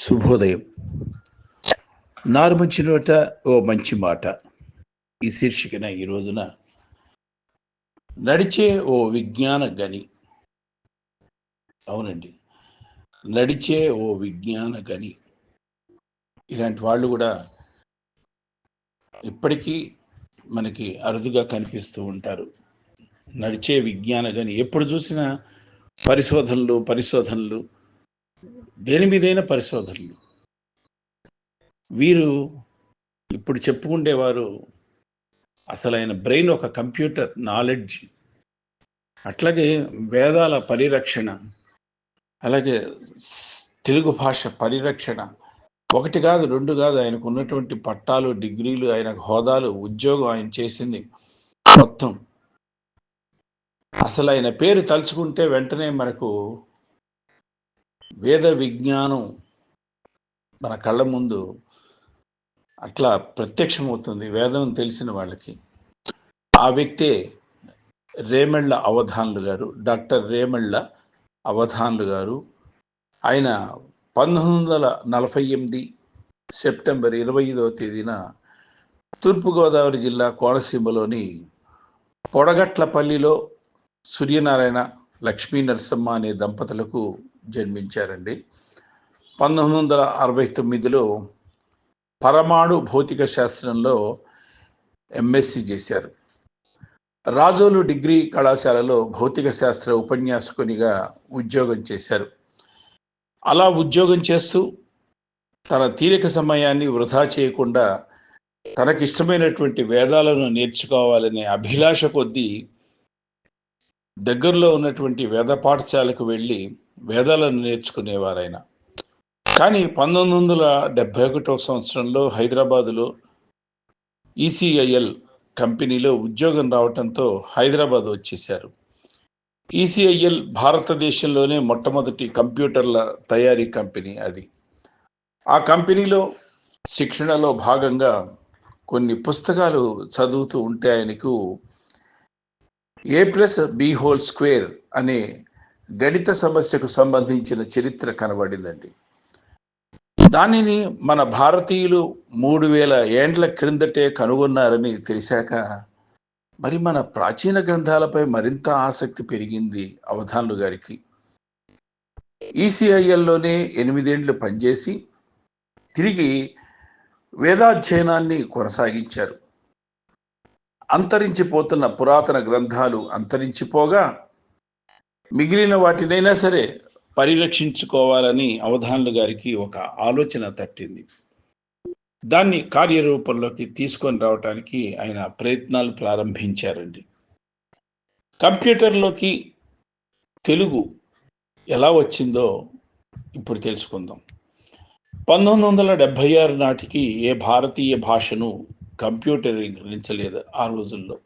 శుభోదయం. నారుమంచి నోట ఓ మంచి మాట. ఈ శీర్షికన ఈ రోజున నడిచే ఓ విజ్ఞాన గని. అవునండి. నడిచే ఓ విజ్ఞాన గని. ఇలాంటి వాళ్ళు కూడా ఇప్పటికీ మనకి అరుదుగా కనిపిస్తూ ఉంటారు. నడిచే విజ్ఞాన గని ఎప్పుడు చూసినా పరిశోధనలు పరిశోధనలు దేని మీదైన పరిశోధనలు. వీరు ఇప్పుడు చెప్పుకుండేవారు అసలైన బ్రెయిన్ ఒక కంప్యూటర్ నాలెడ్జ్. అట్లాగే వేదాల పరిరక్షణ అలాగే తెలుగు భాష పరిరక్షణ. ఒకటి కాదు రెండు కాదు ఆయనకు ఉన్నటువంటి పట్టాలు డిగ్రీలు ఆయన హోదాలు ఉద్యోగం ఆయన చేసింది మొత్తం. అసలు ఆయన పేరు తలుచుకుంటే వెంటనే మనకు వేద విజ్ఞానం మన కళ్ళ ముందు అట్లా ప్రత్యక్షమవుతుంది వేదం తెలిసిన వాళ్ళకి. ఆ వ్యక్తే రేమళ్ళ అవధాన్లు గారు డాక్టర్ రేమళ్ళ అవధాన్లు గారు. ఆయన పంతొమ్మిది వందల నలభై ఎనిమిది సెప్టెంబర్ ఇరవై ఐదవ తేదీన తూర్పుగోదావరి జిల్లా కోనసీమలోని పొడగట్లపల్లిలో సూర్యనారాయణ లక్ష్మీ నరసమ్మ అనే దంపతులకు జన్మించారండి. పంతొమ్మిది వందల అరవై తొమ్మిదిలో పరమాణు భౌతిక శాస్త్రంలో ఎంఎస్సి చేశారు. రాజోలు డిగ్రీ కళాశాలలో భౌతిక శాస్త్ర ఉపన్యాసకునిగా ఉద్యోగం చేశారు. అలా ఉద్యోగం చేస్తూ తన తీరిక సమయాన్ని వృధా చేయకుండా తనకిష్టమైనటువంటి వేదాలను నేర్చుకోవాలనే అభిలాష కొద్దీ దగ్గరలో ఉన్నటువంటి వేద పాఠశాలకు వెళ్ళి వేదాలను నేర్చుకునేవారాయన కానీ పంతొమ్మిది వందల డెబ్భై ఒకటో సంవత్సరంలో హైదరాబాదులో ఈసీఐఎల్ కంపెనీలో ఉద్యోగం రావటంతో హైదరాబాద్ వచ్చేశారు. ఈసీఐఎల్ భారతదేశంలోనే మొట్టమొదటి కంప్యూటర్ల తయారీ కంపెనీ అది. ఆ కంపెనీలో శిక్షణలో భాగంగా కొన్ని పుస్తకాలు చదువుతూ ఉంటే ఆయనకు A plus B whole square అనే గణిత సమస్యకు సంబంధించిన చరిత్ర కనబడిందండి. దానిని మన భారతీయులు మూడు వేల ఏండ్ల క్రిందటే కనుగొన్నారని తెలిసాక మరి మన ప్రాచీన గ్రంథాలపై మరింత ఆసక్తి పెరిగింది అవధాన్లు గారికి. ఈసీఐఎల్లోనే ఎనిమిదేండ్లు పనిచేసి తిరిగి వేదాధ్యయనాన్ని కొనసాగించారు. అంతరించిపోతున్న పురాతన గ్రంథాలు అంతరించిపోగా మిగిలిన వాటినైనా సరే పరిరక్షించుకోవాలని అవధాన్లు గారికి ఒక ఆలోచన తట్టింది. దాన్ని కార్యరూపంలోకి తీసుకొని రావటానికి ఆయన ప్రయత్నాలు ప్రారంభించారండి. కంప్యూటర్లోకి తెలుగు ఎలా వచ్చిందో ఇప్పుడు తెలుసుకుందాం. పంతొమ్మిది వందల డెబ్భై ఆరు నాటికి ఏ భారతీయ భాషను కంప్యూటరీకరించలేదు ఆ రోజుల్లో.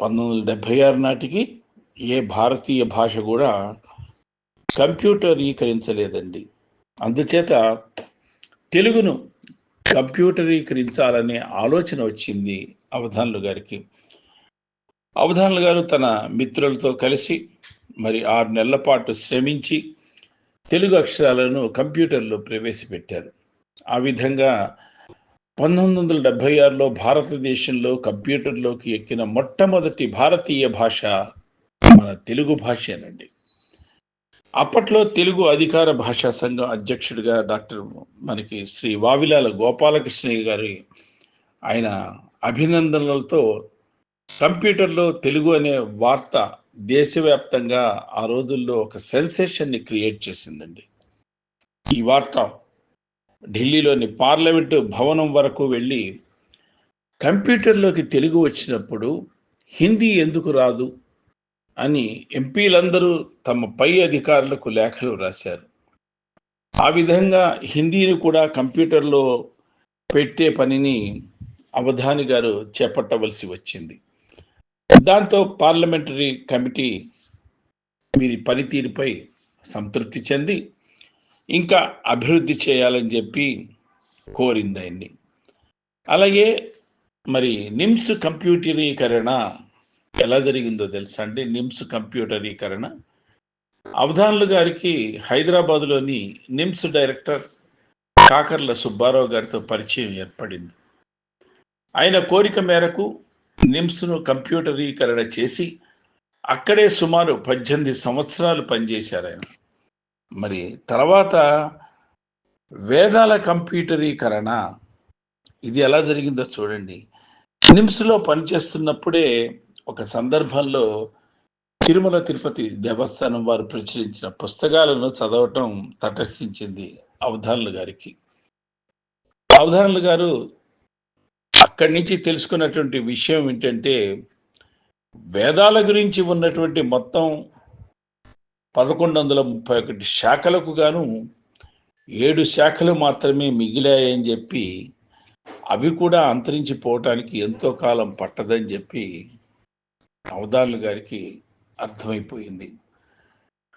పంతొమ్మిది వందల డెబ్భై ఆరు నాటికి ఏ భారతీయ భాష కూడా కంప్యూటరీకరించలేదండి. అందుచేత తెలుగును కంప్యూటరీకరించాలనే ఆలోచన వచ్చింది అవధాన్లు గారికి. అవధాన్లు గారు తన మిత్రులతో కలిసి మరి ఆరు నెలల పాటు శ్రమించి తెలుగు అక్షరాలను కంప్యూటర్లో ప్రవేశపెట్టారు. ఆ విధంగా పంతొమ్మిది వందల డెబ్భై ఆరులో భారతదేశంలో కంప్యూటర్లోకి ఎక్కిన మొట్టమొదటి భారతీయ భాష మన తెలుగు భాషేనండి. అప్పట్లో తెలుగు అధికార భాషా సంఘం అధ్యక్షుడిగా డాక్టర్ మనకి శ్రీ వావిలాల గోపాలకృష్ణయ్య గారి ఆయన అభినందనలతో కంప్యూటర్లో తెలుగు అనే వార్త దేశవ్యాప్తంగా ఆ రోజుల్లో ఒక సెన్సేషన్ని క్రియేట్ చేసిందండి. ఈ వార్త ఢిల్లీలోని పార్లమెంటు భవనం వరకు వెళ్ళి కంప్యూటర్లోకి తెలుగు వచ్చినప్పుడు హిందీ ఎందుకు రాదు అని ఎంపీలందరూ తమ పై అధికారులకు లేఖలు రాశారు. ఆ విధంగా హిందీని కూడా కంప్యూటర్లో పెట్టే పనిని అవధాని గారు చేపట్టవలసి వచ్చింది. దాంతో పార్లమెంటరీ కమిటీ వీరి పనితీరుపై సంతృప్తి చెంది ఇంకా అభివృద్ధి చేయాలని చెప్పి కోరింది ఆయన్ని అలాగే మరి నిమ్స్ కంప్యూటరీకరణ ఎలా జరిగిందో తెలుసా అండి? నిమ్స్ కంప్యూటరీకరణ. అవధాన్లు గారికి హైదరాబాదులోని నిమ్స్ డైరెక్టర్ కాకర్ల సుబ్బారావు గారితో పరిచయం ఏర్పడింది. ఆయన కోరిక మేరకు నిమ్స్ను కంప్యూటరీకరణ చేసి అక్కడే సుమారు పద్దెనిమిది సంవత్సరాలు పనిచేశారు ఆయన. మరి తర్వాత వేదాల కంప్యూటరీకరణ ఇది ఎలా జరిగిందో చూడండి. నిమ్స్లో పనిచేస్తున్నప్పుడే ఒక సందర్భంలో తిరుమల తిరుపతి దేవస్థానం వారు ప్రచురించిన పుస్తకాలను చదవటం తటస్థించింది అవధానులు గారికి. అవధానులు గారు అక్కడి నుంచి తెలుసుకున్నటువంటి విషయం ఏంటంటే వేదాల గురించి ఉన్నటువంటి మొత్తం పదకొండు వందల ముప్పై ఒకటి శాఖలకు గాను ఏడు శాఖలు మాత్రమే మిగిలాయని చెప్పి అవి కూడా అంతరించిపోవటానికి ఎంతో కాలం పట్టదని చెప్పి అవధానులు గారికి అర్థమైపోయింది.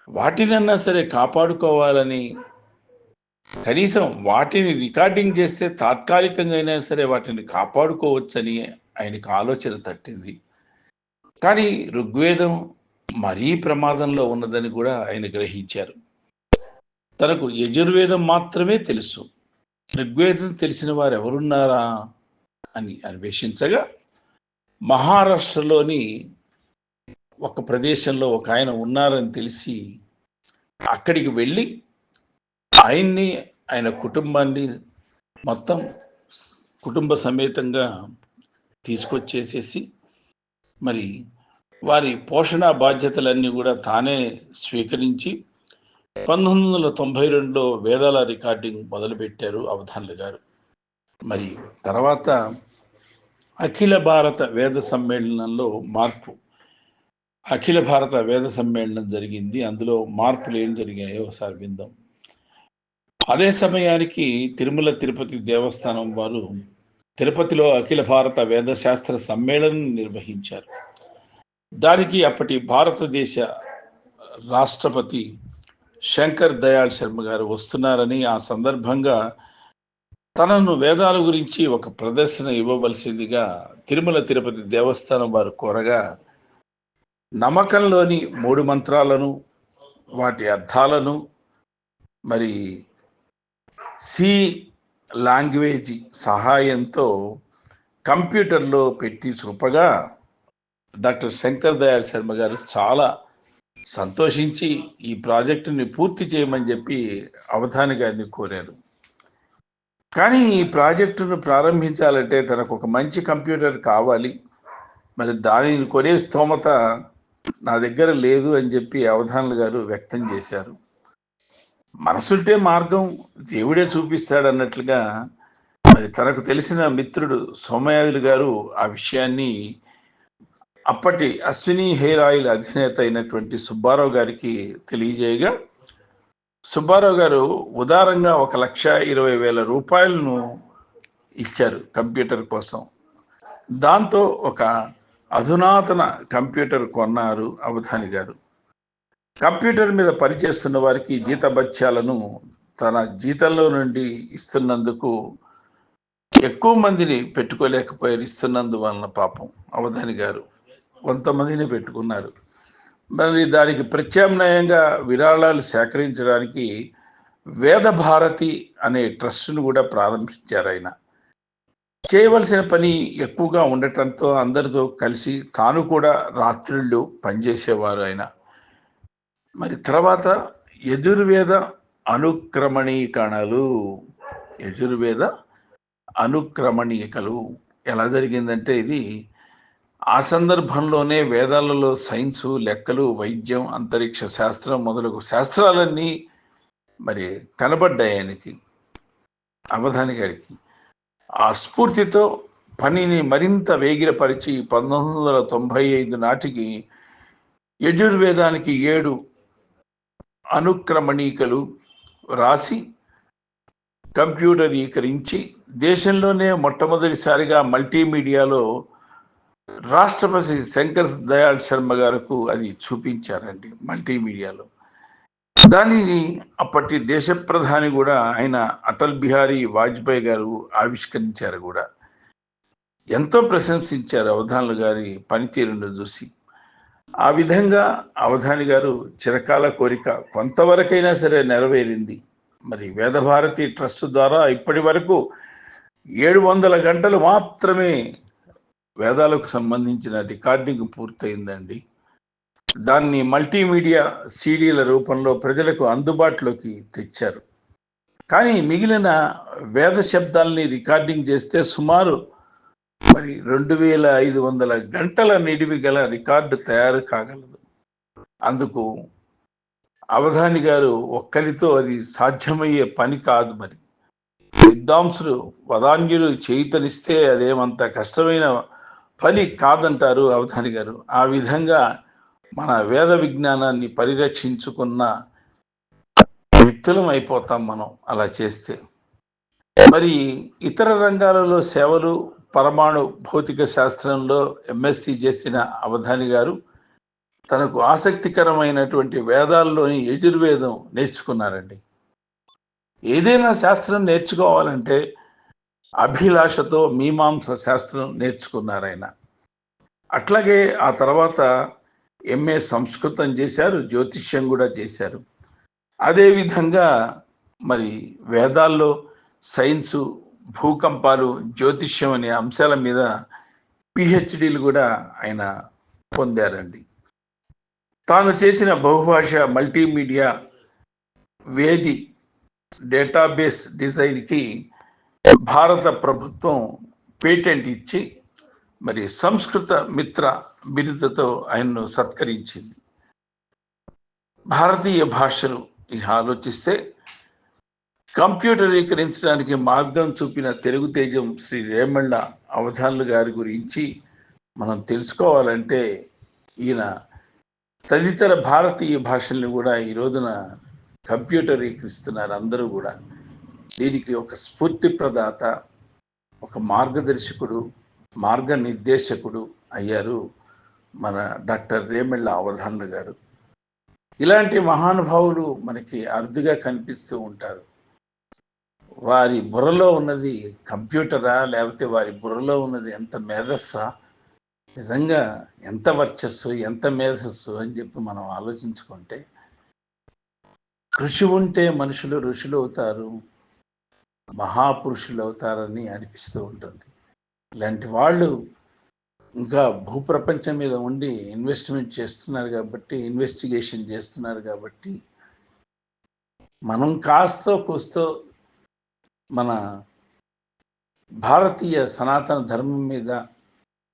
వాటినన్నా సరే కాపాడుకోవాలని కనీసం వాటిని రికార్డింగ్ చేస్తే తాత్కాలికంగా అయినా సరే వాటిని కాపాడుకోవచ్చని ఆయనకు ఆలోచన తట్టింది. కానీ ఋగ్వేదం మరీ ప్రమాదంలో ఉన్నదని కూడా ఆయన గ్రహించారు. తనకు యజుర్వేదం మాత్రమే తెలుసు. ఋగ్వేదం తెలిసిన వారు ఎవరున్నారా అని అన్వేషించగా మహారాష్ట్రలోని ఒక ప్రదేశంలో ఒక ఆయన ఉన్నారని తెలిసి అక్కడికి వెళ్ళి ఆయన్ని ఆయన కుటుంబాన్ని మొత్తం కుటుంబ సమేతంగా తీసుకొచ్చేసేసి మరి వారి పోషణ బాధ్యతలన్నీ కూడా తానే స్వీకరించి పంతొమ్మిది వందల తొంభై రెండులో వేదాల రికార్డింగ్ మొదలుపెట్టారు అవధాన్లు గారు. మరి తర్వాత అఖిల భారత వేద సమ్మేళనంలో మార్పు. అఖిల భారత వేద సమ్మేళనం జరిగింది. అందులో మార్పులు ఏం జరిగాయో ఒకసారి విందాం. అదే సమయానికి తిరుమల తిరుపతి దేవస్థానం వారు తిరుపతిలో అఖిల భారత వేదశాస్త్ర సమ్మేళనం నిర్వహించారు. దానికి అప్పటి భారతదేశ రాష్ట్రపతి శంకర్ దయాళ్ శర్మ గారు వస్తున్నారని ఆ సందర్భంగా తనను వేదాల గురించి ఒక ప్రదర్శన ఇవ్వవలసిందిగా తిరుమల తిరుపతి దేవస్థానం వారు కోరగా నమ్మకంలోని మూడు మంత్రాలను వాటి అర్థాలను మరి సి లాంగ్వేజ్ సహాయంతో కంప్యూటర్లో పెట్టి చూపగా డాక్టర్ శంకర్ దయాళ్ శర్మ గారు చాలా సంతోషించి ఈ ప్రాజెక్టుని పూర్తి చేయమని చెప్పి అవధాని గారిని కోరారు. కానీ ఈ ప్రాజెక్టును ప్రారంభించాలంటే తనకు ఒక మంచి కంప్యూటర్ కావాలి. మరి దానిని కొనే స్తోమత నా దగ్గర లేదు అని చెప్పి అవధానులు గారు వ్యక్తం చేశారు. మనసుంటే మార్గం దేవుడే చూపిస్తాడు అన్నట్లుగా మరి తనకు తెలిసిన మిత్రుడు సోమయాజులు గారు ఆ విషయాన్ని అప్పటి అశ్విని హెయిర్ ఆయిల్ అధినేత అయినటువంటి సుబ్బారావు గారికి తెలియజేయగా సుబ్బారావు గారు ఉదారంగా ఒక లక్ష ఇరవై వేల రూపాయలను ఇచ్చారు కంప్యూటర్ కోసం. దాంతో ఒక అధునాతన కంప్యూటర్ కొన్నారు అవధాని గారు. కంప్యూటర్ మీద పనిచేస్తున్న వారికి జీతభత్యాలను తన జీతంలో నుండి ఇస్తున్నందుకు ఎక్కువ మందిని పెట్టుకోలేకపోయారు ఇస్తున్నందువలన పాపం అవధాని గారు. కొంతమందిని పెట్టుకున్నారు. మరి దానికి ప్రత్యామ్నాయంగా విరాళాలు సేకరించడానికి వేద భారతి అనే ట్రస్ట్ను కూడా ప్రారంభించారు ఆయన. చేయవలసిన పని ఎక్కువగా ఉండటంతో అందరితో కలిసి తాను కూడా రాత్రిళ్ళు పనిచేసేవారు ఆయన. మరి తర్వాత యజుర్వేద అనుక్రమణీకరణలు యజుర్వేద అనుక్రమణీకలు ఎలా జరిగిందంటే ఇది ఆ సందర్భంలోనే వేదాలలో సైన్సు లెక్కలు వైద్యం అంతరిక్ష శాస్త్రం మొదలగు శాస్త్రాలన్నీ మరి కనబడ్డాయి ఆయనకి అవధాని గారికి. ఆ స్ఫూర్తితో పనిని మరింత వేగిరపరిచి పంతొమ్మిది వందల తొంభై ఐదు నాటికి యజుర్వేదానికి ఏడు అనుక్రమణీకలు రాసి కంప్యూటరీకరించి దేశంలోనే మొట్టమొదటిసారిగా మల్టీమీడియాలో రాష్ట్రపతి శంకర్ దయాళ్ శర్మ గారికి అది చూపించారండి మల్టీమీడియాలో. దానిని అప్పటి దేశ ప్రధాని కూడా ఆయన అటల్ బిహారీ వాజ్పేయి గారు ఆవిష్కరించారు కూడా. ఎంతో ప్రశంసించారు అవధానులు గారి పనితీరును చూసి. ఆ విధంగా అవధాని గారు చిరకాల కోరిక కొంతవరకైనా సరే నెరవేరింది. మరి వేదభారతి ట్రస్ట్ ద్వారా ఇప్పటి వరకు ఏడు వందల గంటలు మాత్రమే వేదాలకు సంబంధించిన రికార్డింగ్ పూర్తయిందండి. దాన్ని మల్టీమీడియా సీడీల రూపంలో ప్రజలకు అందుబాటులోకి తెచ్చారు. కానీ మిగిలిన వేద శబ్దాల్ని రికార్డింగ్ చేస్తే సుమారు మరి రెండు వేల ఐదు వందల గంటల నిడివి గల రికార్డు తయారు కాగలదు. అందుకు అవధాని గారు ఒక్కరితో అది సాధ్యమయ్యే పని కాదు మరి. విద్వాంసులు వదాన్యులు చేయుతనిస్తే అదేమంత కష్టమైన పని కాదంటారు అవధాని గారు. ఆ విధంగా మన వేద విజ్ఞానాన్ని పరిరక్షించుకున్న వ్యక్తులం అయిపోతాం మనం అలా చేస్తే. మరి ఇతర రంగాలలో సేవలు పరమాణు భౌతిక శాస్త్రంలో ఎంఎస్సి చేసిన అవధాని గారు తనకు ఆసక్తికరమైనటువంటి వేదాల్లోని యజుర్వేదం నేర్చుకున్నారండి. ఏదైనా శాస్త్రం నేర్చుకోవాలంటే అభిలాషతో మీమాంస శాస్త్రం నేర్చుకున్నారు ఆయన. అట్లాగే ఆ తర్వాత ఎంఏ సంస్కృతం చేశారు జ్యోతిష్యం కూడా చేశారు. అదేవిధంగా మరి వేదాల్లో సైన్సు భూకంపాలు జ్యోతిష్యం అనే అంశాల మీద పిహెచ్డీలు కూడా ఆయన పొందారండి. తాను చేసిన బహుభాష మల్టీమీడియా వేది డేటాబేస్ డిజైన్కి భారత ప్రభుత్వం పేటెంట్ ఇచ్చి మరి సంస్కృత మిత్ర బిరుదతో ఆయన్ను సత్కరించింది. భారతీయ భాషను ఆలోచిస్తే కంప్యూటరీకరించడానికి మార్గం చూపిన తెలుగు తేజం శ్రీ రేమళ్ళ అవధానులు గారి గురించి మనం తెలుసుకోవాలంటే ఈయన తదితర భారతీయ భాషల్ని కూడా ఈ రోజున కంప్యూటరీకరిస్తున్నారు అందరూ కూడా. దీనికి ఒక స్ఫూర్తి ప్రదాత ఒక మార్గదర్శకుడు మార్గనిర్దేశకుడు అయ్యారు మన డాక్టర్ రేమెళ్ళ అవధాన గారు. ఇలాంటి మహానుభావులు మనకి అరుదుగా కనిపిస్తూ ఉంటారు. వారి బుర్రలో ఉన్నది కంప్యూటరా లేకపోతే వారి బుర్రలో ఉన్నది ఎంత మేధస్సా? నిజంగా ఎంత వర్చస్సు ఎంత మేధస్సు అని చెప్పి మనం ఆలోచించుకుంటే కృషి ఉంటే మనుషులు ఋషులు అవుతారు. మహాపురుషులు అవుతారని అనిపిస్తూ ఉంటుంది. ఇలాంటి వాళ్ళు ఇంకా భూప్రపంచం మీద ఉండి ఇన్వెస్ట్మెంట్ చేస్తున్నారు కాబట్టి ఇన్వెస్టిగేషన్ చేస్తున్నారు కాబట్టి మనం కాస్తో కూస్తో మన భారతీయ సనాతన ధర్మం మీద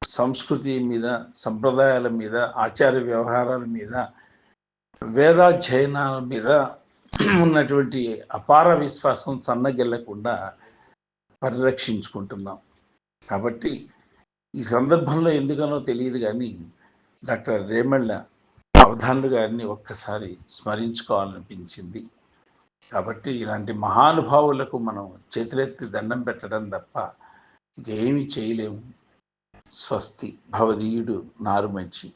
సంస్కృతి మీద సంప్రదాయాల మీద ఆచార వ్యవహారాల మీద వేదాధ్యయనాల మీద ఉన్నటువంటి అపార విశ్వాసం సన్నగిల్లకుండా పరిరక్షించుకుంటున్నాం. కాబట్టి ఈ సందర్భంలో ఎందుకనో తెలియదు కానీ డాక్టర్ రేమళ్ళ అవధానులు గారిని ఒక్కసారి స్మరించుకోవాలనిపించింది. కాబట్టి ఇలాంటి మహానుభావులకు మనం చేతులెత్తి దండం పెట్టడం తప్ప ఇదేమి చేయలేము. స్వస్తి. భవదీయుడు నారు మంచి.